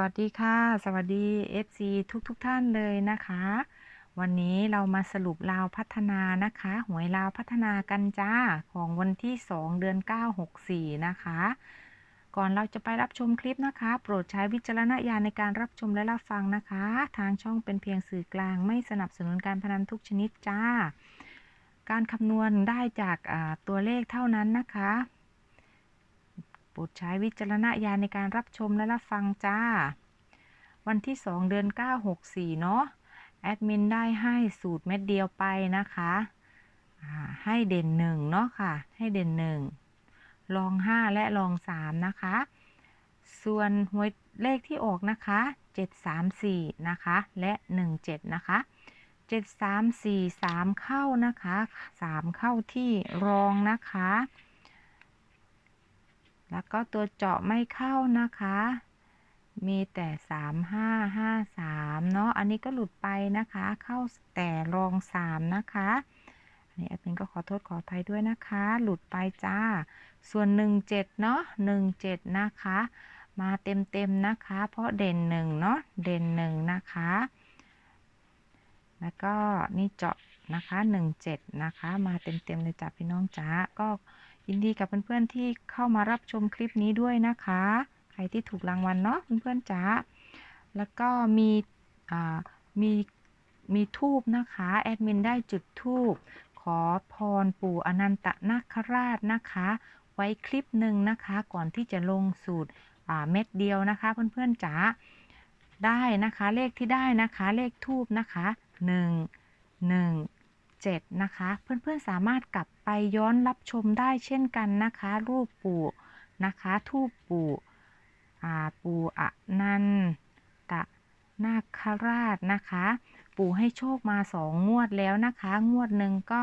วัสดีค่ะ สวัสดี FC ทุกทุกท่านเลยนะคะ วันนี้เรามาสรุปลาวพัฒนานะคะ หวยลาวพัฒนากันจ้า ของวันที่ 2 เดือน 9 64 นะคะ ก่อนเราจะไปรับชมคลิปนะคะ โปรดใช้วิจารณญาณในการรับชมและรับฟังนะคะ ทางช่องเป็นเพียงสื่อกลางไม่สนับสนุนการพนันทุกชนิดจ้า การคำนวณได้จากตัวเลขเท่านั้นนะคะ ปรดใช้วิจารณญาณในการรับชมและรับฟังจ้า วันที่ 2 เดือน 9 64 เนาะแอดมินได้ให้สูตรเม็ดเดียวไปนะคะ ให้เด่น1เนาะค่ะ ให้เด่น1ลอง 5 และลอง 3 นะคะ ส่วนหวยเลขที่ออกนะคะ 734 นะคะ และ 17 นะคะ 7 3 4 3 เข้านะคะ 3 เข้าที่รองนะคะ แล้วก็ตัวเจาะไม่เข้านะคะ มีแต่3 5 5 3เนาะ อันนี้ก็หลุดไปนะคะ เข้าแต่รอง3นะคะ อันนี้แอดมินก็ขอโทษขออภัยด้วยนะคะ หลุดไปจ้า ส่วน17เนาะ17นะคะ มาเต็มๆนะคะ เพราะเด่น1เนาะ เด่น1นะคะ แล้วก็นี่เจาะนะคะ17นะคะ มาเต็มๆเลยจ้ะพี่น้องจ้าก็ ยินดีกับเพื่อนๆที่เข้ามารับชมคลิปนี้ด้วยนะคะ ใครที่ถูกรางวัลเนาะเพื่อนๆจ้าแล้วก็มีมีมีทูบนะคะ แอดมินได้จุดทูบขอพรปู่อนันตนาคราชนะคะ ไว้คลิปหนึ่งนะคะ ก่อนที่จะลงสูตรเม็ดเดียวนะคะ เพื่อนๆจ๋าได้นะคะเลขที่ได้นะคะเลขทูบนะคะหนึ่งหนึ่ง 7 นะคะ เพื่อนๆสามารถกลับไปย้อนรับชมได้เช่นกันนะคะ รูปปู่นะคะทูปปู่ปู่อนันตนาคราชนะคะ ปู่ให้โชคมาสองงวดแล้วนะคะ งวดหนึ่งก็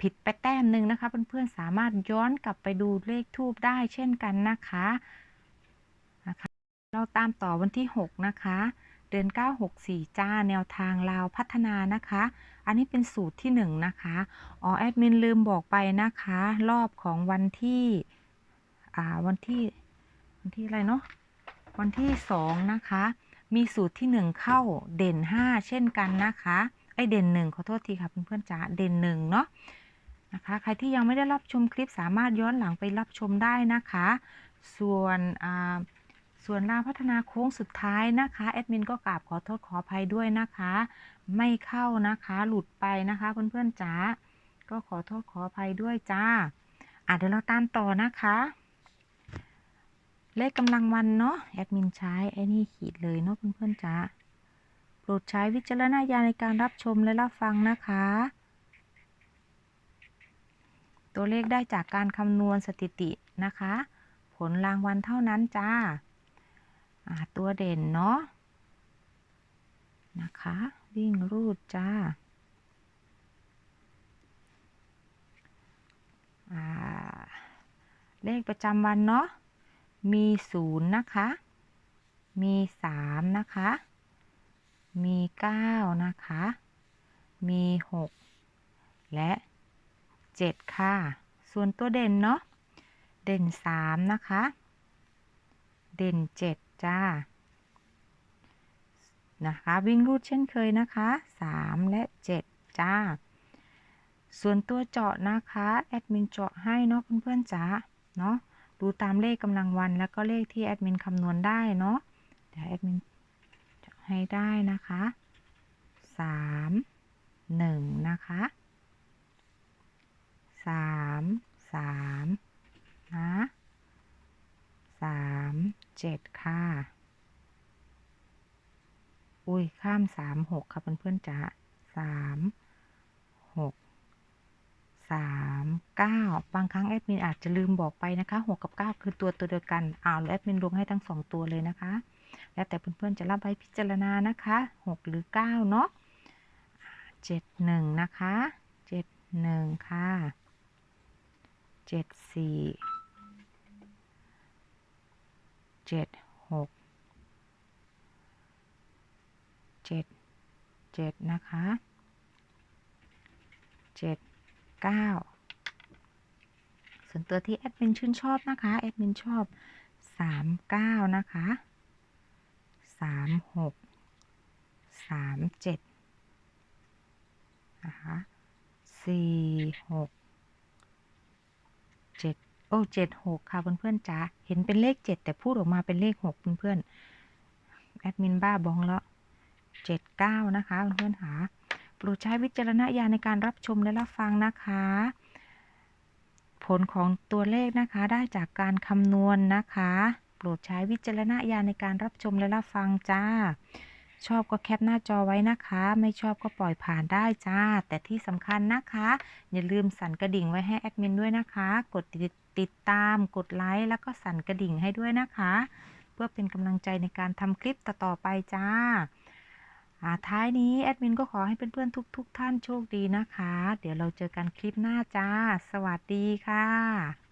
ผิดไปแต้มหนึ่งนะคะ เพื่อนๆสามารถย้อนกลับไปดูเลขทูบได้เช่นกันนะคะนะคะ เราตามต่อวันที่ 6 นะคะ เดือน 964 จ้าแนวทางลาวพัฒนานะคะ อันนี้เป็นสูตรที่1นะคะอ๋อแอดมินลืมบอกไปนะคะ รอบของวันที่อ่าวันที่วันที่อะไรเนาะวันที่ 2 นะคะ มีสูตรที่ 1 เข้าเด่น 5 เช่นกันนะคะไอเด่น 1 ขอโทษทีค่ะเพื่อนๆจ๋าเด่น1เนาะนะคะใครที่ยังไม่ได้รับชมคลิปสามารถย้อนหลังไปรับชมได้นะคะ ส่วนอ่า ส่วนลาพัฒนาโค้งสุดท้ายนะคะแอดมินก็กราบขอโทษขออภัยด้วยนะคะ ไม่เข้านะคะหลุดไปนะคะเพื่อนๆจ๋าก็ขอโทษขออภัยด้วยจ้าอะเดี๋ยวเราตามต่อนะคะ เลขกำลังวันเนาะแอดมินใช้ไอ้นี่ขีดเลยเนาะเพื่อนๆจ๋าโปรดใช้วิจารณญาณในการรับชมและรับฟังนะคะ ตัวเลขได้จากการคำนวณสถิตินะคะ ผลรางวัลเท่านั้นจ้า ตัวเด่นเนาะนะคะ วิ่งรูดจ้าเลขประจำวันเนาะ มีศูนย์นะคะ มีสามนะคะ มีเก้านะคะ มีหกและเจ็ดค่ะ ส่วนตัวเด่นเนาะ เด่นสามนะคะ เด่นเจ็ด จ้า นะคะ วิ่งรูดเช่นเคยนะคะ 3 และ 7 จ้า ส่วนตัวเจาะนะคะ แอดมินเจาะให้เนาะเพื่อนๆจ๋าเนาะดูตามเลขกำลังวันแล้วก็เลขที่แอดมินคำนวณได้เนาะเดี๋ยวแอดมินเจาะให้ได้นะคะ 3 1 นะคะ 3 3 นะสาม เจ็ดค่ะ อุ้ย ข้ามสามหกค่ะเพื่อนๆจ๋าสามหกสามเก้าบางครั้งแอดมินอาจจะลืมบอกไปนะคะหกกับเก้าคือตัวตัวเดียวกันอ้าวแล้วแอดมินลงให้ทั้งสองตัวเลยนะคะ แล้วแต่เพื่อนๆจะรับไว้พิจารณานะคะหกหรือเก้าเนาะเจ็ดหนึ่งนะคะเจ็ดหนึ่งค่ะเจ็ดสี่ เจ็ดหกเจ็ดเจ็ดนะคะเจ็ดเก้าส่วนตัวที่แอดมินชื่นชอบนะคะแอดมินชอบสามเก้านะคะสามหกสามเจ็ดนะคะสี่หก อ้เจ็ดหกค่ะเพื่อนๆจ๋าเห็นเป็นเลขเจ็ดแต่พูดออกมาเป็นเลขหกเพื่อนๆแอดมินบ้าบองแล้วเจ็ดเก้านะคะเพื่อนๆค่ะโปรดใช้วิจารณญาณในการรับชมและรับฟังนะคะ ผลของตัวเลขนะคะได้จากการคำนวณนะคะ โปรดใช้วิจารณญาณในการรับชมและรับฟังจ้า ชอบก็แคปหน้าจอไว้นะคะ ไม่ชอบก็ปล่อยผ่านได้จ้า แต่ที่สำคัญนะคะ อย่าลืมสั่นกระดิ่งไว้ให้แอดมินด้วยนะคะ กดติดติดตาม กดไลค์แล้วก็สั่นกระดิ่งให้ด้วยนะคะ เพื่อเป็นกำลังใจในการทำคลิปต่อๆไปจ้าท้ายนี้แอดมินก็ขอให้เพื่อนๆทุกๆทท่านโชคดีนะคะ เดี๋ยวเราเจอกันคลิปหน้าจ้า สวัสดีค่ะ